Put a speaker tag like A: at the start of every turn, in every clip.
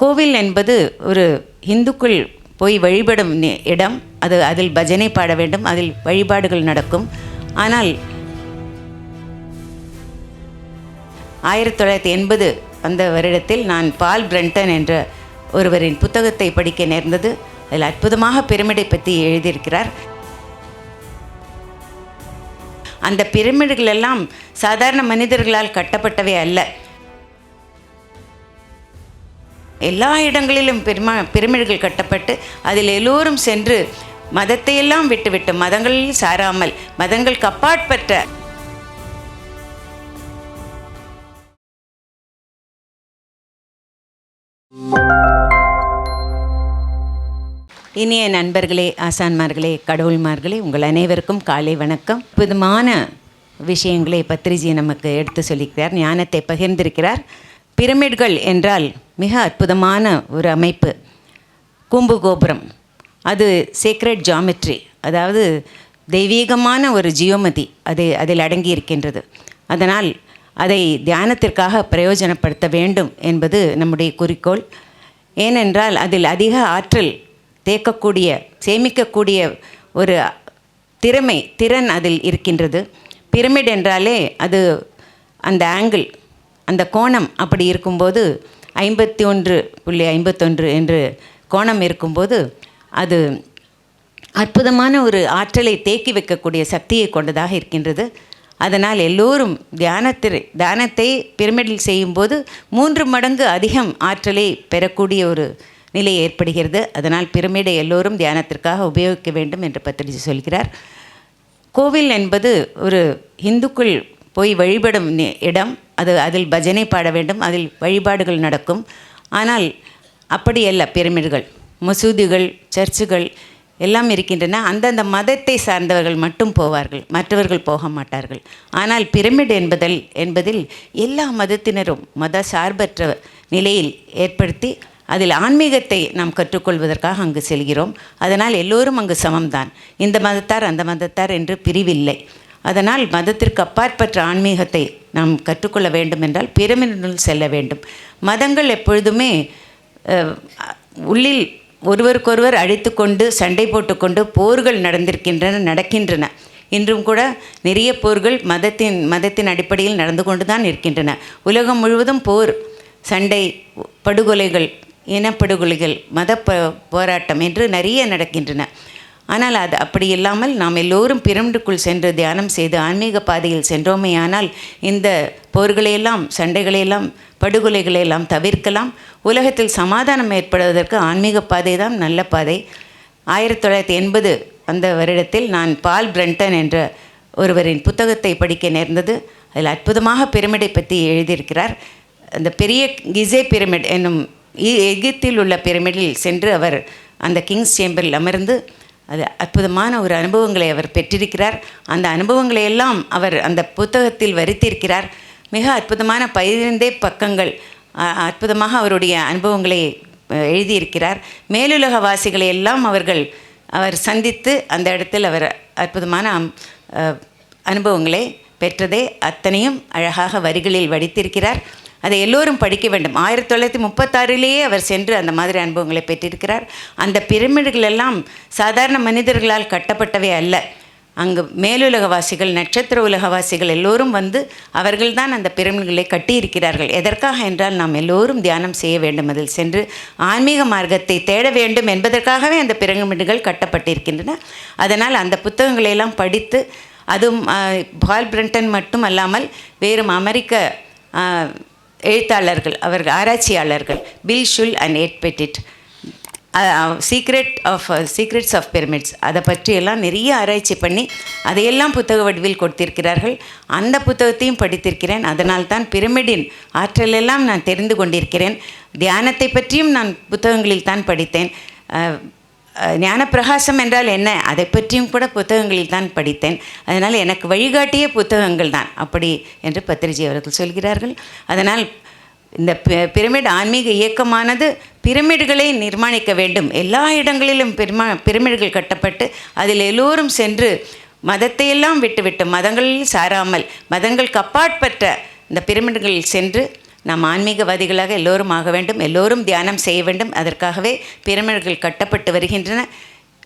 A: கோவில் என்பது ஒரு இந்துக்கள் போய் வழிபடும் இடம். அது அதில் பஜனை பாட வேண்டும். அதில் வழிபாடுகள் நடக்கும். ஆனால் ஆயிரத்தி தொள்ளாயிரத்தி எண்பது அந்த வருடத்தில் நான் பால் பிரண்டன் என்ற ஒருவரின் புத்தகத்தை படிக்க நேர்ந்தது. அதில் அற்புதமாக பிரமிடை பற்றி எழுதியிருக்கிறார். அந்த பிரமிடுகள் எல்லாம் சாதாரண மனிதர்களால் கட்டப்பட்டவை அல்ல. எல்லா இடங்களிலும் பெருமா பிரமிடுகள் கட்டப்பட்டு அதில் எல்லோரும் சென்று மதத்தையெல்லாம் விட்டுவிட்டு மதங்களில் சாராமல் மதங்களுக்கு அப்பாற்பட்ட இனிய நண்பர்களே ஆசான்மார்களே கடவுள்மார்களே உங்கள் அனைவருக்கும் காலை வணக்கம். புதுமான விஷயங்களை பத்ரிஜி நமக்கு எடுத்து சொல்லிக்கிறார் ஞானத்தை பகிர்ந்திருக்கிறார். பிரமிட்கள் என்றால் மிக அற்புதமான ஒரு அமைப்பு. கும்பு கோபுரம். அது சீக்ரெட் ஜாமெட்ரி அதாவது தெய்வீகமான ஒரு ஜியோமதி அது அதில் அடங்கி இருக்கின்றது அதனால் அதை தியானத்திற்காக பிரயோஜனப்படுத்த வேண்டும் என்பது நம்முடைய குறிக்கோள். ஏனென்றால் அதில் அதிக ஆற்றல் தேக்கக்கூடிய சேமிக்கக்கூடிய ஒரு திறமை திறன் அதில் இருக்கின்றது. பிரமிட் என்றாலே அது அந்த ஆங்கிள் அந்த கோணம் அப்படி இருக்கும்போது ஐம்பத்தி ஒன்று புள்ளி ஐம்பத்தொன்று என்று கோணம் இருக்கும்போது அது அற்புதமான ஒரு ஆற்றலை தேக்கி வைக்கக்கூடிய சக்தியை கொண்டதாக இருக்கின்றது. அதனால் எல்லோரும் தியானத்தில் தியானத்தை பிரமிடில் செய்யும்போது மூன்று மடங்கு அதிகம் ஆற்றலை பெறக்கூடிய ஒரு நிலை ஏற்படுகிறது. அதனால் பிரமிடை எல்லோரும் தியானத்திற்காக உபயோகிக்க வேண்டும் என்று பத்திரிஜி சொல்கிறார். கோவில் என்பது ஒரு இந்துக்குள் போய் வழிபடும் இடம். அது அதில் பஜனை பாட வேண்டும் அதில் வழிபாடுகள் நடக்கும். ஆனால் அப்படியல்ல பிரமிடுகள் மசூதிகள் சர்ச்சுகள் எல்லாம் இருக்கின்றன. அந்தந்த மதத்தை சார்ந்தவர்கள் மட்டும் போவார்கள் மற்றவர்கள் போக மாட்டார்கள். ஆனால் பிரமிட் என்பதில் என்பதில் எல்லா மதத்தினரும் மத சார்பற்ற நிலையில் ஏற்படுத்தி அதில் ஆன்மீகத்தை நாம் கற்றுக்கொள்வதற்காக அங்கு செல்கிறோம். அதனால் எல்லோரும் அங்கு சமம்தான். இந்த மதத்தார் அந்த மதத்தார் என்று பிரிவில்லை. அதனால் மதத்திற்கு அப்பாற்பட்ட ஆன்மீகத்தை நாம் கற்றுக்கொள்ள வேண்டும் என்றால் பிரமிடனுள் செல்ல வேண்டும். மதங்கள் எப்பொழுதுமே உள்ளில் ஒருவருக்கொருவர் அழித்து கொண்டு சண்டை போட்டுக்கொண்டு போர்கள் நடந்திருக்கின்றன நடக்கின்றன. இன்றும் கூட நிறைய போர்கள் மதத்தின் மதத்தின் அடிப்படையில் நடந்து கொண்டு தான் இருக்கின்றன. உலகம் முழுவதும் போர் சண்டை படுகொலைகள் இனப்படுகொலைகள் மத போராட்டம் என்று நிறைய நடக்கின்றன. ஆனால் அது அப்படி இல்லாமல் நாம் எல்லோரும் பிரமிடுக்குள் சென்று தியானம் செய்து ஆன்மீக பாதையில் சென்றோமேயானால் இந்த போர்களையெல்லாம் சண்டைகளையெல்லாம் படுகொலைகளையெல்லாம் தவிர்க்கலாம். உலகத்தில் சமாதானம் ஏற்படுவதற்கு ஆன்மீக பாதை தான் நல்ல பாதை. ஆயிரத்தி தொள்ளாயிரத்தி எண்பது அந்த வருடத்தில் நான் பால் பிரண்டன் என்ற ஒருவரின் புத்தகத்தை படிக்க நேர்ந்தது. அதில் அற்புதமாக பிரமிடை பற்றி எழுதியிருக்கிறார். அந்த பெரிய கிசே பிரமிட் என்னும் எகிப்தில் உள்ள பிரமிடில் சென்று அவர் அந்த கிங்ஸ் சேம்பரில் அமர்ந்து அது அற்புதமான ஒரு அனுபவங்களை அவர் பெற்றிருக்கிறார். அந்த அனுபவங்களை எல்லாம் அவர் அந்த புத்தகத்தில் வரித்திருக்கிறார். மிக அற்புதமான பதினைந்தே பக்கங்கள் அற்புதமாக அவருடைய அனுபவங்களை எழுதியிருக்கிறார். மேலுலக வாசிகளை எல்லாம் அவர்கள் அவர் சந்தித்து அந்த இடத்தில் அவர் அற்புதமான அனுபவங்களை பெற்றதை அத்தனையும் அழகாக வரிகளில் வடித்திருக்கிறார். அதை எல்லோரும் படிக்க வேண்டும். ஆயிரத்தி தொள்ளாயிரத்தி முப்பத்தாறிலேயே அவர் சென்று அந்த மாதிரி அனுபவங்களை பெற்றிருக்கிறார். அந்த பிரமிடுகள் எல்லாம் சாதாரண மனிதர்களால் கட்டப்பட்டவை அல்ல. அங்கு மேலுலகவாசிகள் நட்சத்திர உலகவாசிகள் எல்லோரும் வந்து அவர்கள்தான் அந்த பிரமிடுகளை கட்டியிருக்கிறார்கள். எதற்காக என்றால் நாம் எல்லோரும் தியானம் செய்ய வேண்டும். அதில் சென்று ஆன்மீக மார்க்கத்தை தேட வேண்டும் என்பதற்காகவே அந்த பிரமிடுகள் கட்டப்பட்டிருக்கின்றன. அதனால் அந்த புத்தகங்களை எல்லாம் படித்து அதுவும் பால் பிரிண்டன் மட்டும் அல்லாமல் வேறும் அமெரிக்க எழுத்தாளர்கள் அவர்கள் ஆராய்ச்சியாளர்கள் Bill Schul and Ed Pettit secret of secrets of pyramids அதை பற்றியெல்லாம் நிறைய ஆராய்ச்சி பண்ணி அதையெல்லாம் புத்தக வடிவில் கொடுத்திருக்கிறார்கள். அந்த புத்தகத்தையும் படித்திருக்கிறேன். அதனால் தான் பிரமிடின் ஆற்றலெல்லாம் நான் தெரிந்து கொண்டிருக்கிறேன். தியானத்தை பற்றியும் நான் புத்தகங்களில் தான் படித்தேன். ஞானப்பிரகாசம் என்றால் என்ன? அதை பற்றியும் கூட புத்தகங்களில் தான் படித்தேன். அதனால் எனக்கு வழிகாட்டிய புத்தகங்கள் தான். அப்படி என்று பத்திரிஜி அவர்கள் சொல்கிறார்கள். அதனால் இந்த பிரமிட் ஆன்மீக இயக்கமானது பிரமிடுகளை நிர்மாணிக்க வேண்டும். எல்லா இடங்களிலும் பெருமா பிரமிடுகள் கட்டப்பட்டு அதில் எல்லோரும் சென்று மதத்தையெல்லாம் விட்டுவிட்டு மதங்களில் சாராமல் மதங்களுக்கு அப்பாற்பட்ட இந்த பிரமிடுகளில் சென்று நாம் ஆன்மீகவாதிகளாக எல்லோரும் ஆக வேண்டும் எல்லோரும் தியானம் செய்ய வேண்டும். அதற்காகவே பிரமிடுகள் கட்டப்பட்டு வருகின்றன.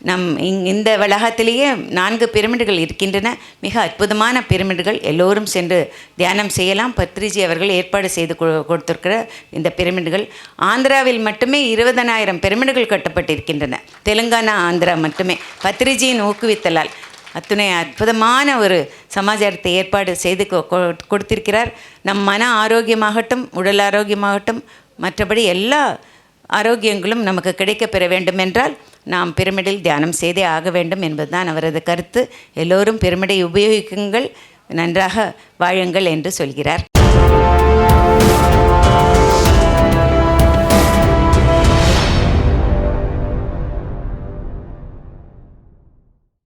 A: நம் இங் இந்த வளாகத்திலேயே நான்கு பிரமிடுகள் இருக்கின்றன. மிக அற்புதமான பிரமிடுகள். எல்லோரும் சென்று தியானம் செய்யலாம். பத்ரிஜி அவர்கள் ஏற்பாடு செய்து கொ- கொடுத்திருக்கிற இந்த பிரமிடுகள். ஆந்திராவில் மட்டுமே இருபதனாயிரம் பிரமிடுகள் கட்டப்பட்டிருக்கின்றன. தெலுங்கானா ஆந்திரா மட்டுமே. பத்ரிஜியின் ஊக்குவித்தலால் அத்துணை அற்புதமான ஒரு சமாச்சாரத்தை ஏற்பாடு செய்து கொ- கொடுத்திருக்கிறார். நம் மன ஆரோக்கியமாகட்டும் உடல் ஆரோக்கியமாகட்டும் மற்றபடி எல்லா ஆரோக்கியங்களும் நமக்கு கிடைக்கப்பெற வேண்டும் என்றால் நாம் பிரமிடில் தியானம் செய்தே ஆக வேண்டும் என்பதுதான் அவரது கருத்து. எல்லோரும் பிரமிடை உபயோகிக்குங்கள் நன்றாக வாழுங்கள் என்று சொல்கிறார்.